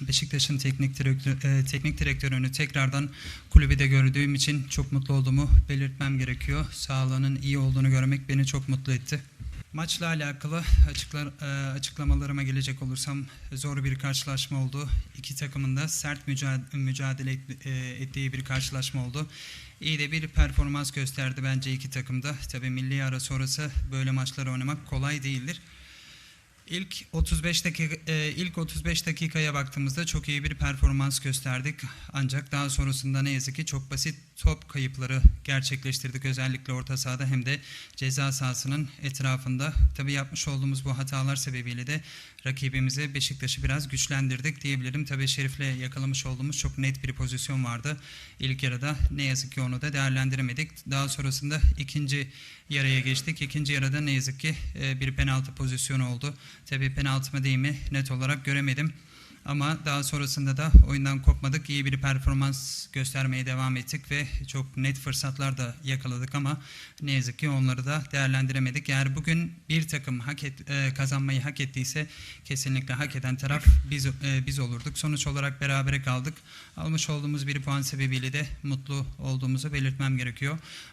Beşiktaş'ın teknik, direktör, e, teknik direktörünü tekrardan kulübede gördüğüm için çok mutlu olduğumu belirtmem gerekiyor. Sağlığının iyi olduğunu görmek beni çok mutlu etti. Maçla alakalı açıklar, e, açıklamalarıma gelecek olursam zor bir karşılaşma oldu. İki takımın da sert mücadele, mücadele et- e, ettiği bir karşılaşma oldu. İyi de bir performans gösterdi bence iki takımda. Tabii milli ara sonrası böyle maçları oynamak kolay değildir. İlk 35 dakika e, ilk 35 dakikaya baktığımızda çok iyi bir performans gösterdik. Ancak daha sonrasında ne yazık ki çok basit top kayıpları gerçekleştirdik özellikle orta sahada hem de ceza sahasının etrafında. Tabii yapmış olduğumuz bu hatalar sebebiyle de rakibimizi Beşiktaş'ı biraz güçlendirdik diyebilirim. Tabii Şerif'le yakalamış olduğumuz çok net bir pozisyon vardı. İlk yarıda ne yazık ki onu da değerlendiremedik. Daha sonrasında ikinci yarıya geçtik. İkinci yarıda ne yazık ki e, bir penaltı pozisyonu oldu. Tabii penaltı mı değil mi net olarak göremedim. Ama daha sonrasında da oyundan kopmadık. İyi bir performans göstermeye devam ettik ve çok net fırsatlar da yakaladık ama ne yazık ki onları da değerlendiremedik. Eğer bugün bir takım hak et, e, kazanmayı hak ettiyse kesinlikle hak eden taraf biz e, biz olurduk. Sonuç olarak berabere kaldık. Almış olduğumuz bir puan sebebiyle de mutlu olduğumuzu belirtmem gerekiyor.